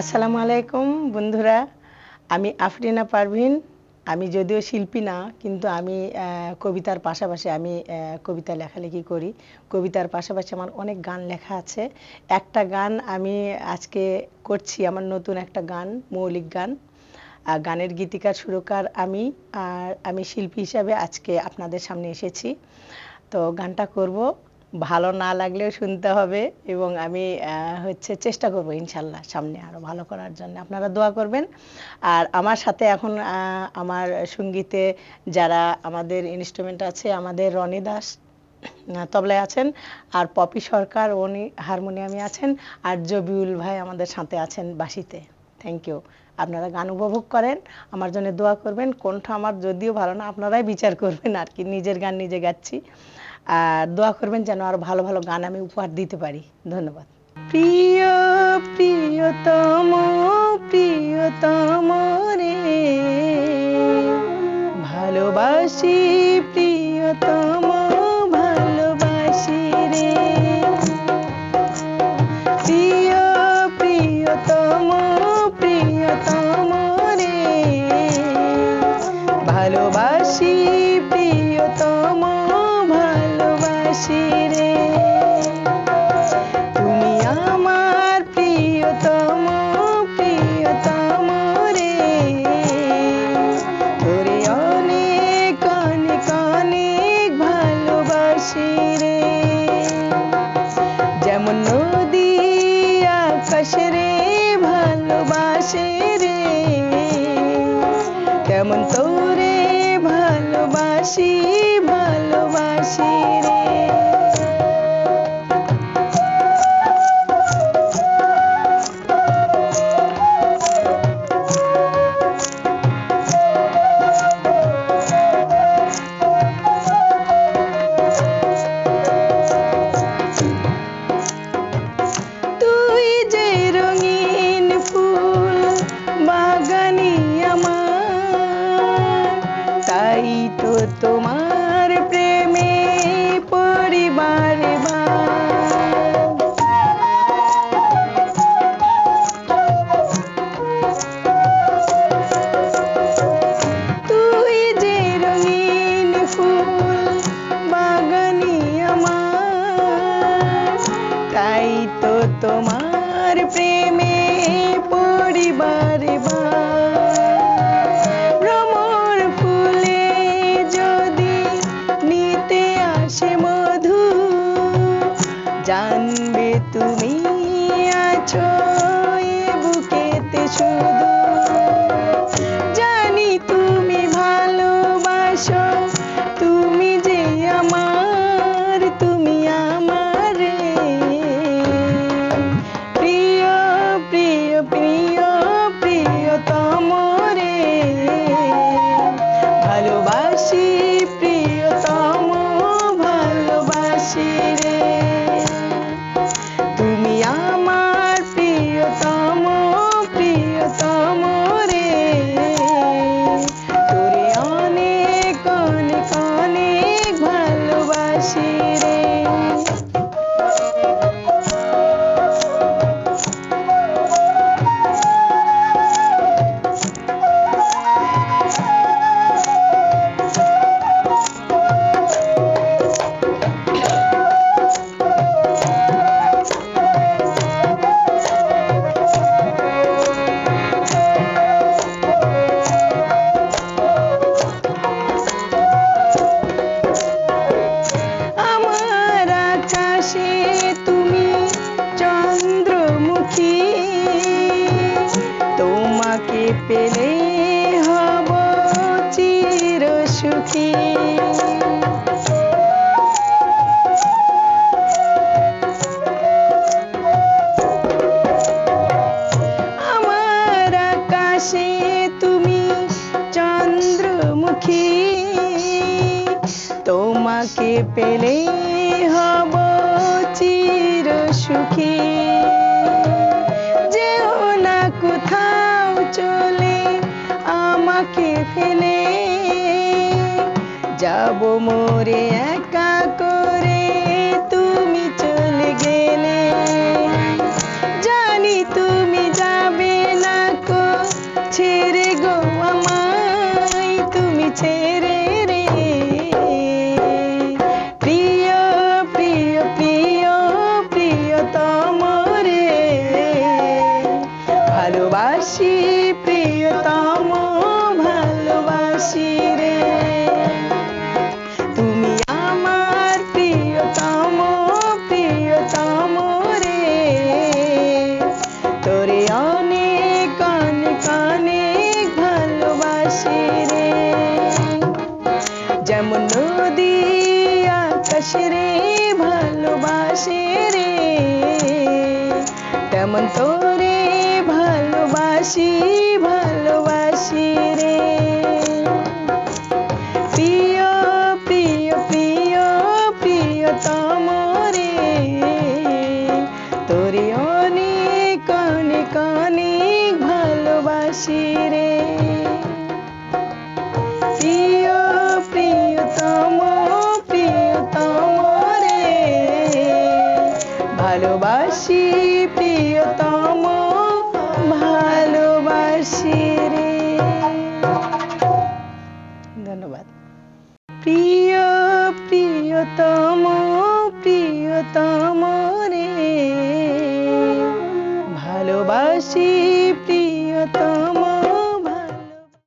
আসসালামু আলাইকুম, বন্ধুরা। আমি আফরিনা পারভিন। আমি যদিও শিল্পী না, কিন্তু আমি কবিতার পাশাপাশি আমি কবিতা লেখালেখি করি। কবিতার পাশাপাশি আমার অনেক গান লেখা আছে। একটা গান আমি আজকে করছি, আমার নতুন একটা গান, মৌলিক গান। গানের গীতিকার, সুরকার আমি, আর আমি শিল্পী হিসাবে আজকে আপনাদের সামনে এসেছি। তো গানটা করব। ভালো না লাগলেও শুনতে হবে এবং আমি হচ্ছে চেষ্টা করব ইনশাল্লাহ সামনে আরও ভালো করার জন্য। আপনারা দোয়া করবেন। আর আমার সাথে এখন আমার সঙ্গীতে যারা আমাদের ইনস্ট্রুমেন্ট আছে, আমাদের রনি দাস তবলায় আছেন, আর পপি সরকার, উনি হারমোনিয়ামে আছেন, আর জবিউল ভাই আমাদের সাথে আছেন বাঁশিতে। থ্যাংক ইউ আপনারা গান উপভোগ করেন, আমার জন্য দোয়া করবেন। কোনটা আমার যদিও ভালো না, আপনারাই বিচার করবেন আর কি। নিজের গান নিজে গাচ্ছি। আর দোয়া করবেন যেন আরও ভালো ভালো গান আমি উপহার দিতে পারি। ধন্যবাদ। প্রিয়, প্রিয়তম প্রিয়তম রে, ভালোবাসি রে যেমন নদী আকাশ রে ভালোবাসে রে তেমন তোরে ভালোবাসি। তোমার প্রেমে পরিবারে ভ্রমর ফুলে যদি নিতে আসে মধু জানবে তুমি আছো বুকেতে শুধু। আমার আকাশে তুমি চন্দ্রমুখী। তোমাকে পেলে হব চির সুখী যেও না কোথাও চলে আমাকে ফেলে। যাব মোরে একা করে। তুমি চলে গেলে। জানি তুমি যাবে না কো। ছেড়ে গো আমায়, তুমি ছেড়ে রে। প্রিয় প্রিয় প্রিয়, প্রিয়তম রে। ভালোবাসি, প্রিয়তম, ভালোবাসি রে। যেমন নদী আকাশ রে ভালোবাসে রে। তেমন তোরে ভালোবাসি ভালোবাসি ভালোবাসি প্রিয়তম ভালোবাসি রে। ধন্যবাদ। প্রিয় প্রিয়তম প্রিয়তম রে। ভালোবাসি